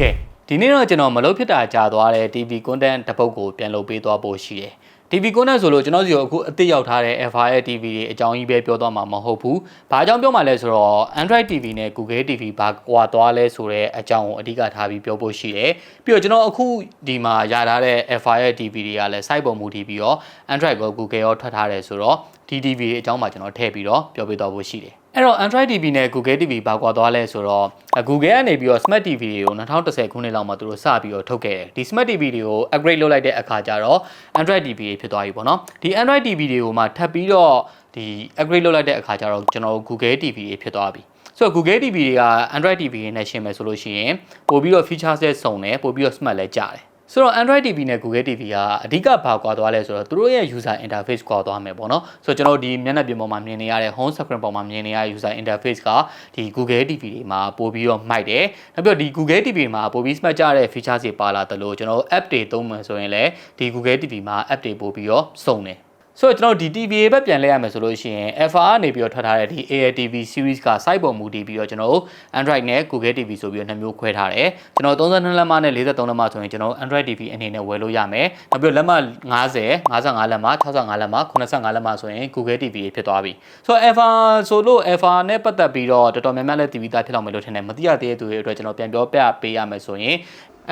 ကဲဒီနေ့တော့ကျွန်တော်မလုပ်ဖြစ်တာကြာသွားတဲ့ TV content တစ်ပုဒ်ကိုပြန်လုပ်ပေးသွားဖို့ရှိတယ် TV content ဆိုလို့ကျွန်တော်စီကိုအခုအသစ်ရောက်ထားတဲ့ FR ရဲ့ TV တွေအကြောင်းကြီးပဲပြောသွားမှာမဟုတ်ဘူး။ဘာအကြောင်းပြောမှလဲဆိုတော့ Android TV နဲ့ Google TV ဘာကွာသွားလဲဆိုတဲ့အကြောင်းကိုအဓိကထားပြီးပြောဖို့ရှိတယ်။ပြီးတော့ကျွန်တော်အခုဒီမှာရထားတဲ့ FR ရဲ့ TV တွေကလည်း site ပေါ်မူတည်ပြီးတော့ Android ကို Google ရောထွက်ထားတယ်ဆိုတော့ဒီ TV အကြောင်းမှာကျွန်တော်ထည့်ပြီးတော့ပြောပြသွားဖို့ရှိတယ်။ အဲ့တော့ Android TV နဲ့ Google TV ဘာကွာသွားလဲဆိုတော့ Google ကနေပြီးတော့ Smart TV တွေကို2010ခုနှစ်လောက်မှာသူတို့စပြီးတော့ထုတ်ခဲ့တယ်ဒီ Smart TV တွေကို upgrade လုပ်လိုက်တဲ့အခါကျတော့ Android TV တွေဖြစ်သွားပြီပေါ့နော်ဒီ Android TV တွေကိုမှထပ်ပြီးတော့ဒီ upgrade လုပ်လိုက်တဲ့အခါကျတော့ကျွန်တော်တို့ Google TV တွေဖြစ်သွားပြီဆိုတော့ Google TV တွေက Android TV တွေနဲ့ရှင်းမယ်ဆိုလို့ရှိရင်ပို့ပြီးတော့ features တွေစုံတယ်ပို့ပြီးတော့ smart လည်းကြတယ် ဆိုတော့ Android TV နဲ့ Google TV ကအဓိကဘာကွာသွားလဲဆိုတော့သူတို့ရဲ့ user interface ကွာသွားမယ်ပေါ့နော်ဆိုတော့ကျွန်တော်ဒီမျက်နှာပြင်ပေါ်မှာမြင်နေရတဲ့ home screen ပေါ်မှာမြင်နေရတဲ့ user interface ကဒီ Google TV တွေမှာပို့ပြီးတော့မိုက်တယ်နောက်ပြီးတော့ဒီ Google TV မှာပို့ပြီး smart ကြတဲ့ feature တွေပါလာတယ်လို့ကျွန်တော် app တွေသုံးမှဆိုရင်လည်းဒီ Google TV မှာ app တွေပို့ပြီးတော့စုံတယ် ဆိုတော့ကျွန်တော်ဒီ TV ဘက်ပြန်လဲရမယ်ဆိုလို့ရှိရင် FR နေပြီးတော့ထွက်ထားတဲ့ဒီ AirTV series က site ပေါ်မူတည်ပြီးတော့ကျွန်တော် Android နဲ့ Google TV ဆိုပြီးတော့နှစ်မျိုးခွဲထားတယ်ကျွန်တော်32လက်မနဲ့43လက်မဆိုရင်ကျွန်တော် Android TV အနေနဲ့ဝယ်လို့ရမယ်နောက်ပြီးတော့လက်မ50 55လက်မ65လက်မ85လက်မဆိုရင် Google TV ဖြစ်သွားပြီဆိုတော့ FR ဆိုလို့ FR နဲ့ပတ်သက်ပြီးတော့တော်တော်များများလဲ TV သားဖြစ်အောင်မယ်လို့ထင်တယ်မသိရသေးတဲ့သူတွေအတွက်ကျွန်တော်ပြန်ပြောပြပေးရမယ်ဆိုရင်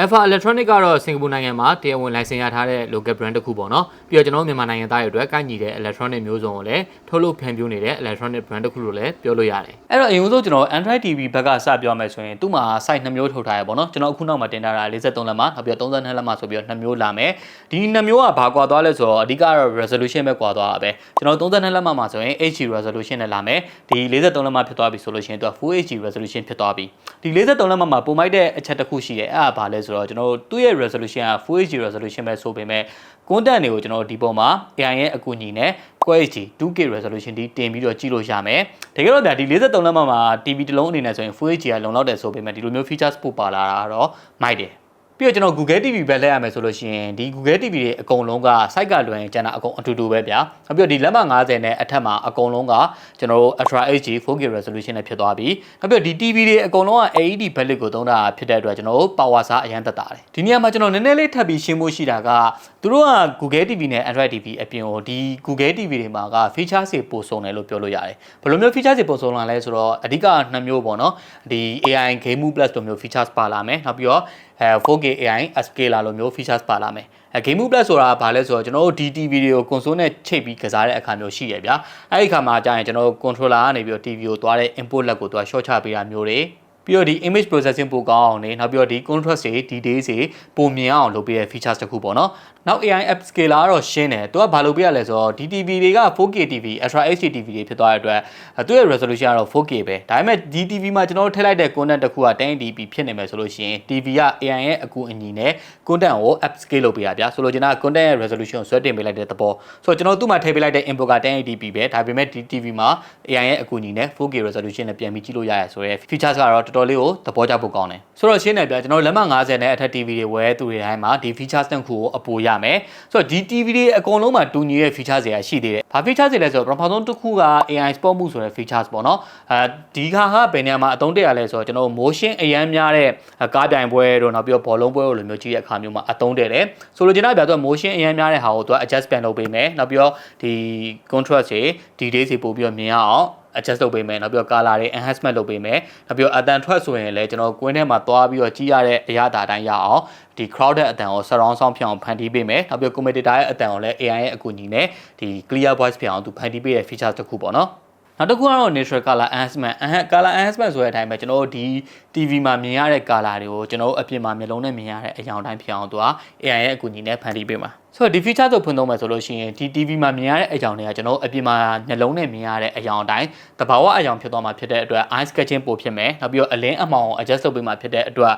Alpha Electronic ကတော့စင်ကာပူနိုင်ငံမှာတရားဝင်လိုင်စင်ရထားတဲ့ local brand တစ်ခုပေါ့နော်ပြီးတော့ကျွန်တော်တို့မြန်မာနိုင်ငံသားတွေအတွက်ကိုက်ညီတဲ့ electronic မျိုးစုံကိုလည်းထုတ်လုပ်ဖြန့်ဖြူးနေတဲ့ electronic brand တစ်ခုလို့လည်းပြောလို့ရတယ်အဲ့တော့အရင်ဆုံးကျွန်တော် Android TV ဘက်ကစပြောမယ်ဆိုရင်သူ့မှာ site 2မျိုးထုတ်ထားရပေါ့နော်ကျွန်တော်အခုနောက်မှာတင်ထားတာ53လက်မှာနောက်ပြီးတော့32လက်မှာဆိုပြီးတော့2မျိုးလာမယ်ဒီ2မျိုးကဘာကွာသွားလဲဆိုတော့အဓိကတော့ resolution ပဲကွာသွားတာပဲကျွန်တော်32လက်မှာမှာဆိုရင် HD resolution နဲ့လာမယ်ဒီ53လက်မှာဖြစ်သွားပြီဆိုလို့ရှိရင်သူက Full HD resolution ဖြစ်သွားပြီဒီ53လက်မှာမှာပုံမိုက်တဲ့အချက်တစ်ခုရှိတယ်အဲ့ဒါဘာလဲဆိုတော့ကျွန်တော်တို့သူ့ရဲ့ resolution က Full HD resolution ပဲဆိုပေမဲ့ content တွေကိုကျွန်တော်တို့ဒီပုံမှာ AI ရဲ့အကူအညီနဲ့ Quad HD 2K resolution ဒီတင်ပြီးတော့ကြည့်လို့ရမယ်တကယ်တော့ဗျာဒီ53လက်မမှာ TV တစ်လုံးအနေနဲ့ဆိုရင် Full HD ကလုံလောက်တယ်ဆိုပေမဲ့ဒီလိုမျိုး features ပို့ပါလာတာတော့မိုက်တယ် ပြီးတော့ကျွန်တော် Google TV ပဲလက်ရမယ်ဆိုလို့ရှိရင်ဒီ Google TV တွေအကုန်လုံးက site ကလွယ်ရင်ကျန်တာအကုန်အတူတူပဲဗျာနောက်ပြီးတော့ဒီလက်မ50နဲ့အထက်မှာအကုန်လုံးကကျွန်တော်တို့ Ultra HD 4K resolution နဲ့ဖြစ်သွားပြီနောက်ပြီးတော့ဒီ TV တွေအကုန်လုံးက AED backlit ကိုသုံးတာဖြစ်တဲ့အတွက်ကျွန်တော်တို့ power စားအရန်တက်တာတယ်ဒီနေရာမှာကျွန်တော်နည်းနည်းလေးထပ်ပြီးရှင်းဖို့ရှိတာကသူတို့က Google TV နဲ့ Android TV အပြင်ကိုဒီ Google TV တွေမှာက feature တွေပို့ဆုံးတယ်လို့ပြောလို့ရတယ်ဘယ်လိုမျိုး feature တွေပို့ဆုံးလာလဲဆိုတော့အဓိကနှစ်မျိုးပေါ့နော်ဒီ AI Game Plus လိုမျိုး features ပါလာမယ်နောက်ပြီးတော့ အဲ 4K AI scaler လိုမျိုး features ပါလာမယ်အဲ Game Plus ဆိုတာဘာလဲဆိုတော့ကျွန်တော်တို့ DTV တွေကို console နဲ့ချိတ်ပြီးကစားတဲ့အခါမျိုးရှိရဗျာအဲ့ဒီအခါမှာကြာရင်ကျွန်တော်တို့ controller ကနေပြီးတော့ TV ကိုသွားတဲ့ input lag ကိုသွား short ချပေးတာမျိုးတွေ ပြီးတော့ဒီ image processing ပိုကောင်းအောင်နေနောက်ပြီးတော့ဒီ contrast တွေ details တွေပိုမြင်အောင်လုပ်ပေးတဲ့ features တစ်ခုပေါ့နော်နောက် AI app scaler ကတော့ရှင်းတယ်သူကဘာလုပ်ပေးရလဲဆိုတော့ DTV တွေက 4K TV Ultra HD TV တွေဖြစ်သွားတဲ့အတွက်သူ့ရဲ့ resolution ကတော့ 4K ပဲဒါပေမဲ့ DTV မှာကျွန်တော်တို့ထည့်လိုက်တဲ့ content တစ်ခုက 1080p ဖြစ်နေမယ်ဆိုလို့ရှိရင် TV က AI ရဲ့အကူအညီနဲ့ content ကို app scale လုပ်ပေးရဗျာဆိုလိုချင်တာ content ရဲ့ resolution ကိုဆွဲတင်ပေးလိုက်တဲ့သဘောဆိုတော့ကျွန်တော်သူ့မှာထည့်ပေးလိုက်တဲ့ input က 1080p ပဲဒါပေမဲ့ DTV မှာ AI ရဲ့အကူအညီနဲ့ 4K resolution နဲ့ပြန်ပြီးကြည့်လို့ရရဆိုရဲ features ကတော့တော်တော်လေးကိုသဘောကျဖို့ကောင်းတယ်ဆိုတော့ရှင်းနေပြကျွန်တော်လက်မ50နဲ့အထက် TV တွေဝယ်သူတွေတိုင်းမှာဒီ features တစ်ခုကိုအပိုရမယ်ဆိုတော့ဒီ TV တွေအကုန်လုံးမှာတူညီတဲ့ features တွေရှိသေးတယ်။ဘာ features တွေလဲဆိုတော့ပထမဆုံးတစ်ခုက AI spot မှုဆိုတဲ့ features ပေါ့နော်။အဲဒီခါဟာဘယ်နေရာမှာအသုံးတရလဲဆိုတော့ကျွန်တော် motion အရန်များတဲ့ကားပြိုင်ပွဲတို့နောက်ပြီးတော့ဘောလုံးပွဲတို့လိုမျိုးကြီးတဲ့အခါမျိုးမှာအသုံးတတယ်။ဆိုလိုချင်တာပြတော့ motion အရန်များတဲ့ဟာကိုသူက adjust ပြန်လုပ်ပေးမယ်။နောက်ပြီးတော့ဒီ contrast တွေ details တွေပို့ပြီးတော့မြင်ရအောင် adjust လုပ်ပေးမယ်နောက်ပြီးတော့ color တွေ enhancement လုပ်ပေးမယ်နောက်ပြီးတော့အတန်ထွက်ဆိုရင်လည်းကျွန်တော်ကွင်းထဲမှာသွားပြီးတော့ကြည့်ရတဲ့အရာတာတိုင်းရအောင်ဒီ crowded အတန်ကို surround sound ဖြစ်အောင်ဖန်တီးပေးမယ်နောက်ပြီးတော့ commentator ရဲ့အတန်ကိုလည်း AI ရဲ့အကူအညီနဲ့ဒီ clear voice ဖြစ်အောင်သူဖန်တီးပေးတဲ့ feature တစ်ခုပေါ့နော် နောက်တစ်ခုကတော့ natural color enhancement color enhancement ဆိုတဲ့အတိုင်းပဲကျွန်တော်တို့ဒီ TV မှာမြင်ရတဲ့ color တွေကိုကျွန်တော်တို့အပြင်မှာမျိုးလုံးနဲ့မြင်ရတဲ့အရောင်တိုင်းဖြစ်အောင်သူက AI ရဲ့အကူအညီနဲ့ဖန်တီးပေးမှာဆိုတော့ဒီ feature ဆိုဖွင့်သုံးမယ်ဆိုလို့ရှိရင်ဒီ TV မှာမြင်ရတဲ့အကြောင်းတွေကကျွန်တော်အပြင်မှာမျက်လုံးနဲ့မြင်ရတဲ့အကြောင်းအတိုင်းတဘာဝအကြောင်းဖြစ်သွားမှာဖြစ်တဲ့အတွက် eye sketching ပို့ဖြစ်မယ်နောက်ပြီးတော့အလင်းအမှောင် adjust လုပ်ပေးမှာဖြစ်တဲ့အတွက်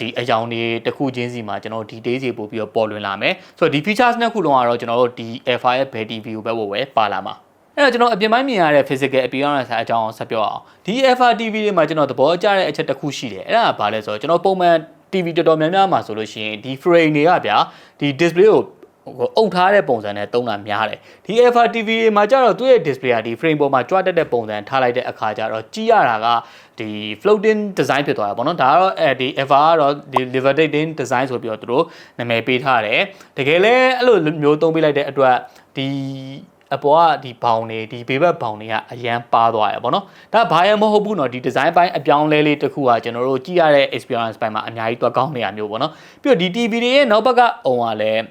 ဒီအကြောင်းတွေတစ်ခုချင်းစီမှာကျွန်တော် details တွေပို့ပြီးတော့ပေါ်လွင်လာမယ်ဆိုတော့ဒီ features နှစ်ခုလုံးကတော့ကျွန်တော်တို့ဒီ Alpha ရဲ့ Beta TV ကိုပဲဝယ်ပါလာမှာ အဲ့တော့ကျွန်တော်အပြင်ပိုင်းမြင်ရတဲ့ physical appearance အကြောင်းဆက်ပြောအောင်ဒီ Alpha TV တွေမှာကျွန်တော်သဘောကျတဲ့အချက်တစ်ခုရှိတယ်အဲ့ဒါကဘာလဲဆိုတော့ကျွန်တော်ပုံမှန် TV တော်တော်များများမှာဆိုလို့ရှိရင်ဒီ frame တွေကဗျာဒီ display ကိုဟဟိုအုပ်ထားတဲ့ပုံစံနဲ့တုံးတာများတယ်ဒီ Alpha TV မှာကျတော့သူ့ရဲ့ display ကဒီ frame ပေါ်မှာကြွတက်တဲ့ပုံစံထားလိုက်တဲ့အခါကျတော့ကြည့်ရတာကဒီ floating design ဖြစ်သွားတာပေါ့နော်ဒါကတော့အဲဒီ Alpha ကတော့ဒီ levitating design ဆိုပြီးတော့သူတို့နာမည်ပေးထားတယ်တကယ်လဲအဲ့လိုမျိုးသုံးပေးလိုက်တဲ့အတွက်ဒီ အပေါ်ကဒီဘောင်တွေဒီဘေးဘက်ဘောင်တွေကအရန်ပါသွားရပေါ့နော်ဒါဘာရမဟုတ်ဘူးเนาะဒီ design ပိုင်းအပြောင်းလဲလေးတစ်ခုကကျွန်တော်တို့ကြည့်ရတဲ့ experience ပိုင်းမှာအများကြီးသွားကောင်းနေရမျိုးပေါ့နော်ပြီးတော့ဒီ TV တွေရဲ့နောက်ဘက်ကအုံကလည်း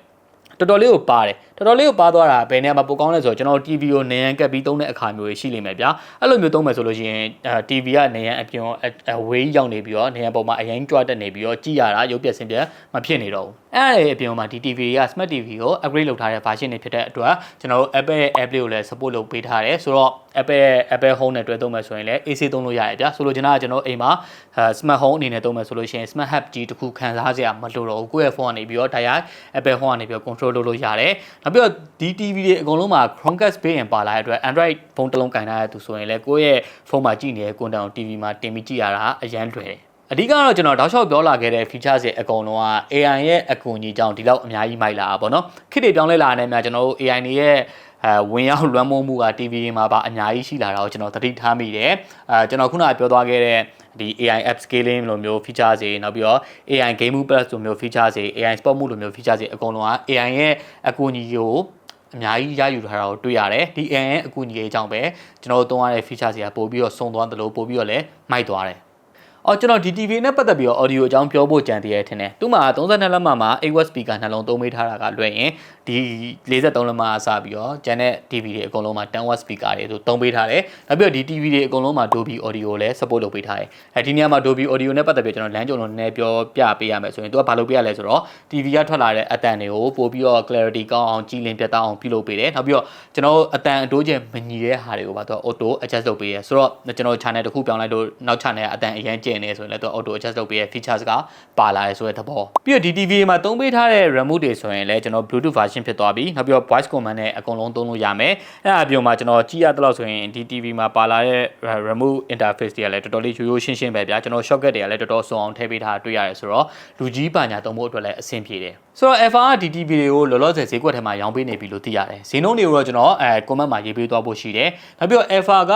တော်တော်လေးကိုပါတယ် တော်တော်လေးကိုပါသွားတာဘယ်နေရာမှာပိုကောင်းလဲဆိုတော့ကျွန်တော် TV ကိုနေရန်ကပ်ပြီးသုံးတဲ့အခါမျိုးတွေရှိလိမ့်မယ်ဗျာအဲ့လိုမျိုးသုံးမယ်ဆိုလို့ရှိရင်အဲ TV ကနေရန်အပြင်အဝေးရောက်နေပြီးတော့နေရန်ပေါ်မှာအရင်ကြွတက်နေပြီးတော့ကြည့်ရတာရုပ်ပြက်ဆင်းပြက်မဖြစ်နေတော့ဘူးအဲ့ဒီအပြင်မှာဒီ TV တွေက Smart TV ကို upgrade လုပ်ထားတဲ့ version တွေဖြစ်တဲ့အတွက်ကျွန်တော်တို့ Apple ရဲ့ AirPlay ကိုလည်း support လုပ်ပေးထားတယ်ဆိုတော့ Apple ရဲ့ Apple Home နဲ့တွဲသုံးမယ်ဆိုရင်လည်း AC သုံးလို့ရတယ်ဗျာဆိုလိုချင်တာကကျွန်တော်အိမ်မှာ Smart Home အနေနဲ့သုံးမယ်ဆိုလို့ရှိရင် Smart Hub ကြီးတစ်ခုခံစားစရာမလိုတော့ဘူးကိုယ့်ရဲ့ဖုန်းကနေပြီးတော့ direct Apple Home ကနေပြီးတော့ control လုပ်လို့ရတယ်နောက်ပြီးတော့ဒီ TV တွေအကုန်လုံးမှာ Chromecast ပေးရင်ပါလာတဲ့အတွက် Android ဖုန်းတစ်လုံးကင်ထားရသူဆိုရင်လည်းကိုယ့်ရဲ့ဖုန်းမှာကြည့်နေတဲ့ content ကို TV မှာတင်ပြီးကြည့်ရတာအရန်လွယ်တယ် အဓိကတော့ကျွန်တော်တောက်လျှောက်ပြောလာခဲ့တဲ့ features တွေအကုန်လုံးက AI ရဲ့အကူအညီကြောင့်ဒီလောက်အများကြီးမိုက်လာတာပေါ့နော်ခစ်တွေပြောင်းလဲလာတဲ့များကျွန်တော်တို့ AI တွေရဲ့အဲဝင်ရောက်လွှမ်းမိုးမှုက TV မှာပါအများကြီးရှိလာတာကိုကျွန်တော်သတိထားမိတယ်အဲကျွန်တော်ခုနကပြောသွားခဲ့တဲ့ဒီ AI app scaling လိုမျိုး feature တွေနောက်ပြီးတော့ AI game plus လိုမျိုး feature တွေ AI sport mode လိုမျိုး feature တွေအကုန်လုံးက AI ရဲ့အကူအညီကိုအများကြီးရယူထားတာကိုတွေ့ရတယ်ဒီ AI ရဲ့အကူအညီအကြောင်းပဲကျွန်တော်တို့သုံးရတဲ့ feature တွေကပို့ပြီးတော့စုံသွားသလိုပို့ပြီးတော့လည်းမိုက်သွားတယ် အော်ကျွန်တော်ဒီ TV နဲ့ပတ်သက်ပြီးတော့ audio အကြောင်းပြောဖို့ကြံသေးရထင်တယ်။သူ့မှာ32လက်မှတ်မှာ AWS speaker နှလုံးသုံးပေးထားတာကလွှဲရင်ဒီ43လက်မှတ်အစပြီးတော့ကျန်တဲ့ TV တွေအကုန်လုံးမှာ 10W speaker တွေသူသုံးပေးထားတယ်။နောက်ပြီးတော့ဒီ TV တွေအကုန်လုံးမှာ Dolby audio လည်း support လုပ်ပေးထားတယ်။အဲဒီနေရာမှာ Dolby audio နဲ့ပတ်သက်ပြီးကျွန်တော်လမ်းကြုံလုံးနည်းပြောပြပေးရမယ်ဆိုရင်သူကဘာလုပ်ပေးရလဲဆိုတော့ TV ကထွက်လာတဲ့အတန်တွေကိုပို့ပြီးတော့ clarity ကောင်းအောင်ကြည်လင်ပြတ်သားအောင်ပြုလုပ်ပေးတယ်။နောက်ပြီးတော့ကျွန်တော်အတန်အတိုးကျမညီတဲ့ဟာတွေကိုပါသူက auto adjust လုပ်ပေးရဆိုတော့ကျွန်တော် channel တစ်ခုပြောင်းလိုက်လို့နောက် channel ကအတန်အရင်ကျင်နေဆိုရင်လည်းသူ auto adjust လုပ်ပေးရ features ကပါလာတယ်ဆိုတဲ့သဘောပြီးတော့ဒီ TV မှာသုံးပေးထားတဲ့ remote တွေဆိုရင်လည်းကျွန်တော် bluetooth version ဖြစ်သွားပြီနောက်ပြီးတော့ voice command နဲ့အကုန်လုံးသုံးလို့ရမယ်အဲ့အပြင်မှာကျွန်တော်ကြည့်ရတဲ့လောက်ဆိုရင်ဒီ TV မှာပါလာတဲ့ remote interface တွေကလည်းတော်တော်လေးရိုးရိုးရှင်းရှင်းပဲဗျာကျွန်တော် shortcut တွေကလည်းတော်တော်စုံအောင်ထည့်ပေးထားတွေ့ရတယ်ဆိုတော့လူကြီးပါညာသုံးဖို့အတွက်လည်းအဆင်ပြေတယ်ဆိုတော့ Alpha ကဒီ TV တွေကိုလောလောဆယ်ဈေးကွက်ထဲမှာရောင်းပေးနေပြီလို့သိရတယ်ဈေးနှုန်းတွေကိုတော့ကျွန်တော်အဲ comment မှာရေးပေးသွားဖို့ရှိတယ်နောက်ပြီးတော့ Alpha က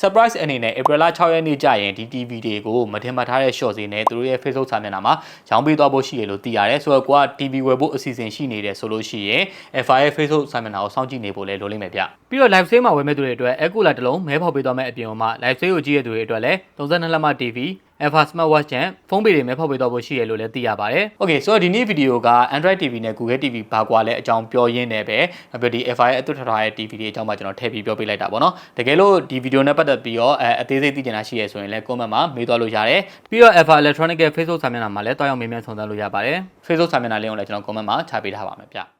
surprise အနေနဲ့ April 6ရက်နေ့ကျရင်ဒီ TV တွေကိုမထင်မှတ်ထားတဲ့ short ဈေးနဲ့သူတို့ရဲ့ Facebook စာမျက်နှာမှာရောင်းပေးသွားဖို့ရှိတယ်လို့သိရတယ်ဆိုတော့ကိုက TV ဝယ်ဖို့အစီအစဉ်ရှိနေတယ်ဆိုလို့ရှိရင် Alpha ရဲ့ Facebook စာမျက်နှာကိုစောင့်ကြည့်နေဖို့လည်းလိုလိမ့်မယ်ဗျပြီးတော့ live stream မှာဝယ်မဲ့သူတွေအတွက် Echo Light တစ်လုံးမဲဖောက်ပေးသွားမယ့်အပြင်မှာ live stream ကိုကြည့်ရတဲ့သူတွေအတွက်လည်း32လက်မ TV Alpha Smart Watch နဲ့ဖုန်းပေတွေမဲဖောက်ပေးတော့ဖို့ရှိရလို့လည်းသိရပါတယ်။ Okay ဆိုတော့ဒီနေ့ဗီဒီယိုက Android TV နဲ့ Google TV ဘာကွာလဲအကြောင်းပြောရင်းနဲ့ပဲနောက်ပြီးဒီ Alpha ရဲ့အသွတ်ထထားတဲ့ TV တွေအကြောင်းမှကျွန်တော်ထည့်ပြီးပြောပေးလိုက်တာပေါ့နော်။တကယ်လို့ဒီဗီဒီယိုနဲ့ပတ်သက်ပြီးတော့အဲအသေးစိတ်သိချင်တာရှိရဆိုရင်လည်း comment မှာမေးသွားလို့ရတယ်။ပြီးတော့ Alpha Electronic ရဲ့ Facebook စာမျက်နှာမှာလည်းတွားရောက်မေးမြန်းဆောင်သလို့ရပါတယ်။ Facebook စာမျက်နှာလေးကိုလည်းကျွန်တော် comment မှာချပေးထားပါမယ်ဗျ။